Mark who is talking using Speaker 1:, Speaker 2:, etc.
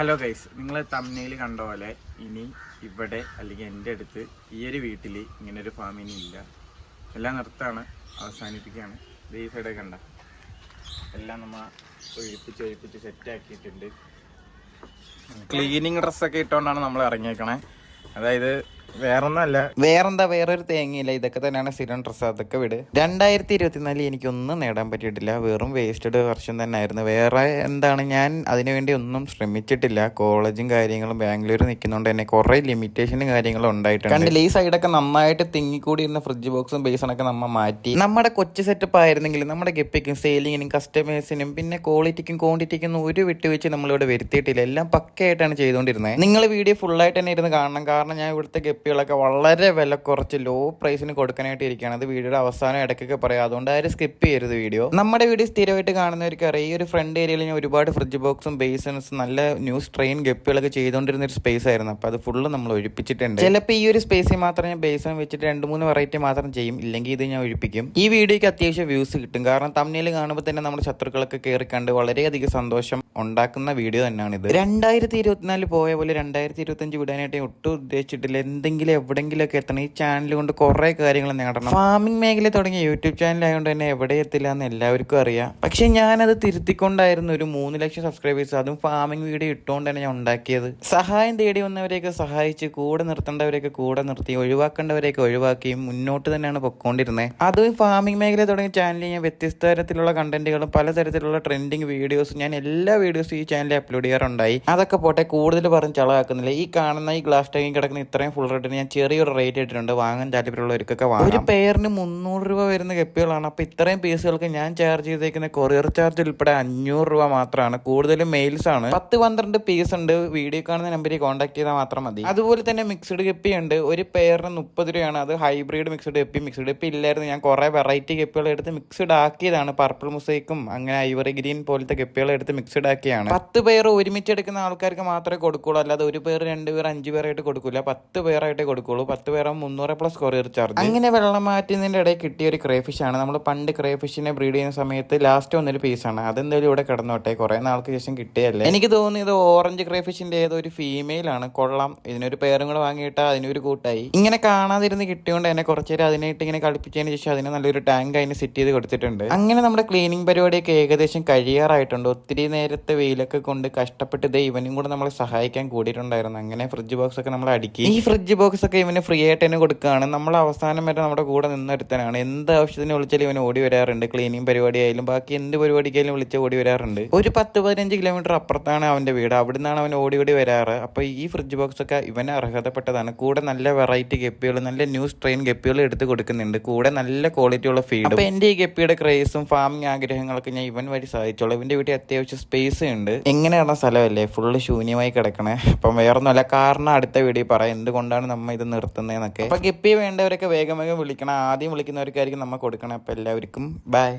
Speaker 1: Hello guys നിങ്ങൾ തമ്മിൽ കണ്ട പോലെ ഇനി ഇവിടെ അല്ലെങ്കിൽ എന്റെ അടുത്ത് ഈ ഒരു വീട്ടിൽ ഇങ്ങനൊരു ഒരു ഇനി ഇല്ല. എല്ലാം നിർത്താണ്. അവസാനിപ്പിക്കുകയാണ്. ഈ സൈഡൊക്കെ കണ്ട. എല്ലാം നമ്മൾ ഒഴിപ്പിച്ച് ഒഴിപ്പിച്ച് സെറ്റ് ആക്കിയിട്ടുണ്ട്. ക്ലീനിങ് ഡ്രസ്സൊക്കെ ഇട്ടുകൊണ്ടാണ് നമ്മൾ ഇറങ്ങിയേക്കണേ. അതായത് വേറൊന്നല്ല. വേറെന്താ? വേറൊരു തേങ്ങയില്ല. ഇതൊക്കെ തന്നെയാണ് സ്ഥിരം ഡ്രസ്സ്. അതൊക്കെ വിട്. രണ്ടായിരത്തി ഇരുപത്തിനാലിൽ എനിക്കൊന്നും നേടാൻ പറ്റിയിട്ടില്ല. വെറും വേസ്റ്റഡ് വർഷം തന്നെ ആയിരുന്നു വേറെ എന്താണ്? ഞാൻ അതിനുവേണ്ടി ഒന്നും ശ്രമിച്ചിട്ടില്ല. കോളേജും കാര്യങ്ങളും ബാംഗ്ലൂർ നിൽക്കുന്നതുകൊണ്ട് തന്നെ കുറേ ലിമിറ്റേഷനും കാര്യങ്ങളും ഉണ്ടായിട്ടുണ്ട്. കണ്ടില്ല? ഈ സൈഡൊക്കെ നന്നായിട്ട് തിങ്ങിക്കൂടി ഇരുന്ന ഫ്രിഡ്ജ് ബോക്സും ബേസണൊക്കെ നമ്മൾ മാറ്റി. നമ്മുടെ കൊച്ചു സെറ്റപ്പ് ആയിരുന്നെങ്കിലും നമ്മുടെ ഗപ്പിക്കും സെയിലിങ്ങിനും കസ്റ്റമേഴ്സിനും പിന്നെ ക്വാളിറ്റിക്കും ക്വാണ്ടിറ്റിക്കും ഒരു വിട്ടുവെച്ച് നമ്മളിവിടെ വരുത്തിയിട്ടില്ല. എല്ലാം പക്കയായിട്ടാണ് ചെയ്തുകൊണ്ടിരുന്നത് നിങ്ങൾ വീഡിയോ ഫുള്ളായിട്ട് തന്നെ ഇരുന്ന് കാണണം. കാരണം ഞാൻ ഇവിടുത്തെ ഗപ്പികളൊക്കെ വളരെ വില കുറച്ച് ലോ പ്രൈസിന് കൊടുക്കാനായിട്ട് ഇരിക്കുകയാണ്. അത് വീഡിയോയുടെ അവസാനം ഇടയ്ക്കൊക്കെ പറയാം. അതുകൊണ്ട് ആരും സ്കിപ്പ് ചെയ്യരുത് വീഡിയോ നമ്മുടെ വീഡിയോ സ്ഥിരമായിട്ട് കാണുന്നവർക്ക് അറിയാം ഈ ഒരു ഫ്രണ്ട് ഏരിയയിൽ ഞാൻ ഒരുപാട് ഫ്രിഡ്ജ് ബോക്സും ബേസൺസും നല്ല ന്യൂ സ്ട്രെയിൻ ഗപ്പികളൊക്കെ ചെയ്തുകൊണ്ടിരുന്ന ഒരു സ്പേസ് ആയിരുന്നു. അപ്പോൾ അത് ഫുള്ള് നമ്മൾ ഒഴിപ്പിച്ചിട്ടുണ്ട്. ചിലപ്പോൾ ഈ ഒരു സ്പേസിൽ മാത്രം ഞാൻ ബേസൺ വെച്ചിട്ട് രണ്ട് മൂന്ന് വെറൈറ്റി മാത്രം ചെയ്യും. ഇല്ലെങ്കിൽ ഇത് ഞാൻ ഒഴിപ്പിക്കും. ഈ വീഡിയോക്ക് അത്യാവശ്യം വ്യൂസ് കിട്ടും. കാരണം തമ്മിൽ കാണുമ്പോൾ തന്നെ നമ്മുടെ ശത്രുക്കളൊക്കെ കയറി കണ്ട് വളരെയധികം സന്തോഷം. ഉണ്ടാക്കുന്ന വീഡിയോ തന്നെയാണ് ഇത് രണ്ടായിരത്തി ഇരുപത്തിനാല് പോയ പോലെ രണ്ടായിരത്തി ഇരുപത്തഞ്ച് വിടാനായിട്ട് ഒട്ടും ഉദ്ദേശിച്ചിട്ടില്ല. എന്തെങ്കിലും എവിടെങ്കിലുമൊക്കെ എത്തണം. ഈ ചാനൽ കൊണ്ട് കുറേ കാര്യങ്ങൾ നേടണം ഫാമിംഗ് മേഖല തുടങ്ങിയ യൂട്യൂബ് ചാനൽ ആയതുകൊണ്ട് തന്നെ എവിടെ എത്തില്ല എന്ന് എല്ലാവർക്കും അറിയാം. പക്ഷെ ഞാനത് തിരുത്തിക്കൊണ്ടായിരുന്നു ഒരു മൂന്ന് ലക്ഷം സബ്സ്ക്രൈബേഴ്സ് അതും ഫാമിംഗ് വീഡിയോ ഇട്ടുകൊണ്ട് തന്നെ ഞാൻ ഉണ്ടാക്കിയത്. സഹായം തേടി വന്നവരെയൊക്കെ സഹായിച്ച് കൂടെ നിർത്തേണ്ടവരെയൊക്കെ കൂടെ നിർത്തി ഒഴിവാക്കേണ്ടവരെയൊക്കെ ഒഴിവാക്കി മുന്നോട്ട് തന്നെയാണ് പൊക്കോണ്ടിരുന്നത് അതും ഫാമിംഗ് മേഖല തുടങ്ങിയ ചാനലിൽ ഞാൻ വ്യത്യസ്ത തരത്തിലുള്ള കണ്ടന്റുകളും പലതരത്തിലുള്ള ട്രെൻഡിങ് വീഡിയോസും ഞാൻ എല്ലാ വീഡിയോസും ഈ ചാനലിൽ അപ്ലോഡ് ചെയ്യാറുണ്ടായി. അതൊക്കെ പോട്ടെ കൂടുതൽ പറഞ്ഞ് ചളവാക്കുന്നില്ല. ഈ കാണുന്ന ഈ ഗ്ലാസ് ടാങ്കിൽ കിടക്കുന്ന ഇത്രയും ഫുൾ റേറ്റിന് ഞാൻ ചെറിയൊരു റേറ്റ് ഇട്ടിട്ടുണ്ട്. വാങ്ങാൻ താല്പര്യമുള്ളവർക്കൊക്കെ വാങ്ങാം. ഒരു പെയറിന് മുന്നൂറ് രൂപ വരുന്ന ഗപ്പികളാണ് അപ്പോൾ ഇത്രയും പീസുകൾക്ക് ഞാൻ ചാർജ് ചെയ്തേക്കുന്ന കൊറിയർ ചാർജ് ഉൾപ്പെടെ അഞ്ഞൂറ് രൂപ മാത്രമാണ്. കൂടുതലും മെയിൽസ് ആണ്. പത്ത് പന്ത്രണ്ട് പീസ് ഉണ്ട്. വീഡിയോ കാണുന്ന നമ്പറിൽ കോൺടാക്ട് ചെയ്താൽ മാത്രം മതി. അതുപോലെ തന്നെ മിക്സഡ് ഗപ്പി ഉണ്ട്. ഒരു പെയറിന് മുപ്പത് രൂപയാണ്. അത് hybrid mixed guppy mixed guppy ഇല്ലായിരുന്നു. ഞാൻ കുറേ വെറൈറ്റി ഗപ്പികൾ എടുത്ത് മിക്സ്ഡ് ആക്കിയതാണ്. പർപ്പിൾ മുസൈക്കും അങ്ങനെ ഐവറി ഗ്രീൻ പോലത്തെ ഗപ്പികൾ എടുത്ത് മിക്സ്ഡ് ആക്കിയാണ് പത്ത് പേർ ഒരുമിച്ച് എടുക്കുന്ന ആൾക്കാർക്ക് മാത്രമേ കൊടുക്കുള്ളൂ. അല്ലാതെ ഒരു പേർ രണ്ട് പേർ അഞ്ച് പേരായിട്ട് കൊടുക്കില്ല പത്ത് പേരായിട്ടേ കൊടുക്കുള്ളൂ. പത്ത് പേരും മുന്നൂറ് പ്ലസ് കൊറിയർ ചാർജ് അങ്ങനെ വെള്ളം മാറ്റുന്നതിന്റെ ഇടയിൽ കിട്ടിയ ഒരു ക്രേഫിഷ് ആണ്. നമ്മൾ പണ്ട് ക്രേഫിഷിനെ ബ്രീഡ് ചെയ്യുന്ന സമയത്ത് ലാസ്റ്റ് വന്നൊരു ആണ്. അതെന്തായാലും ഇവിടെ കിടന്നോട്ടെ. കുറേ നാൾക്ക് ശേഷം കിട്ടിയല്ലേ? എനിക്ക് തോന്നുന്നത് ഇത് ഓറഞ്ച് ക്രേഫിഷിന്റെ ഏതോ ഒരു ഫീമെയിൽ ആണ്. കൊള്ളാം. ഇതിനൊരു പേരും കൂടെ വാങ്ങിയിട്ട് അതിനൊരു കൂട്ടായി. ഇങ്ങനെ കാണാതിരുന്ന് കിട്ടിയോണ്ട് എന്നെ കുറച്ചേരം അതിനായിട്ട് ഇങ്ങനെ കളിപ്പിച്ചതിന് ശേഷം അതിന് നല്ലൊരു ടാങ്ക് അതിന് സെറ്റ് ചെയ്ത് കൊടുത്തിട്ടുണ്ട്. അങ്ങനെ നമ്മുടെ ക്ലീനിങ് പരിപാടിയൊക്കെ ഏകദേശം കഴിയാറായിട്ടുണ്ട്. ഒത്തിരി നേരത്തെ വെയിലൊക്കെ കൊണ്ട് കഷ്ടപ്പെട്ട് ഇതേ ഇവനും കൂടെ നമ്മളെ സഹായിക്കാൻ കൂടിയിട്ടുണ്ടായിരുന്നു. അങ്ങനെ ഫ്രിഡ്ജ് ബോക്സ് ഒക്കെ നമ്മൾ അടിക്കി. ഈ ഫ്രിഡ്ജ് ബോക്സ് ഒക്കെ ഇവന് ഫ്രീ ആയിട്ട് തന്നെ കൊടുക്കുകയാണ്. നമ്മൾ അവസാനം വരെ നമ്മുടെ കൂടെ നിന്നെടുത്തനാണ് എന്ത് ആവശ്യത്തിന് വിളിച്ചാലും ഇവൻ ഓടി വരാറുണ്ട്. ക്ലീനിങ് പരിപാടി ആയാലും ബാക്കി എന്ത് പരിപാടിക്കായാലും വിളിച്ച് ഓടി വരാറുണ്ട്. ഒരു പത്ത് പതിനഞ്ച് കിലോമീറ്റർ അപ്പുറത്താണ് അവന്റെ വീട്. അവിടുന്നാണ് അവൻ ഓടി ഓടി വരാറ്. അപ്പോൾ ഈ ഫ്രിഡ്ജ് ബോക്സ് ഒക്കെ ഇവന് അർഹതപ്പെട്ടതാണ്. കൂടെ നല്ല വെറൈറ്റി ഗപ്പികൾ നല്ല ന്യൂ സ്ട്രെയിൻ ഗപ്പികൾ എടുത്ത് കൊടുക്കുന്നുണ്ട്. കൂടെ നല്ല ക്വാളിറ്റിയുള്ള ഫീഡ് അപ്പോൾ എന്റെ ഈ ഗപ്പിയുടെ ക്രേസും ഫാമിംഗ് ആഗ്രഹങ്ങളൊക്കെ ഞാൻ ഇവൻ വഴി സാധിച്ചോളൂ ഇവന്റെ വീട്ടിൽ അത്യാവശ്യം സ്പേസ് ഉണ്ട് എങ്ങനെയാണ് സ്ഥലമല്ലേ? ഫുള്ള് ശൂന്യമായി കിടക്കണേ. അപ്പം വേറൊന്നുമല്ല കാരണം അടുത്ത വീഡിയോ പറയാം. എന്തുകൊണ്ടാണ് നമ്മൾ ഇത് നിർത്തുന്നതെന്നൊക്കെ. അപ്പം ഗപ്പി വേണ്ടവരൊക്കെ വേഗം വേഗം വിളിക്കണം. ആദ്യം വിളിക്കുന്നവർക്കായിരിക്കും നമ്മൾ കൊടുക്കണം. അപ്പം എല്ലാവർക്കും ബൈ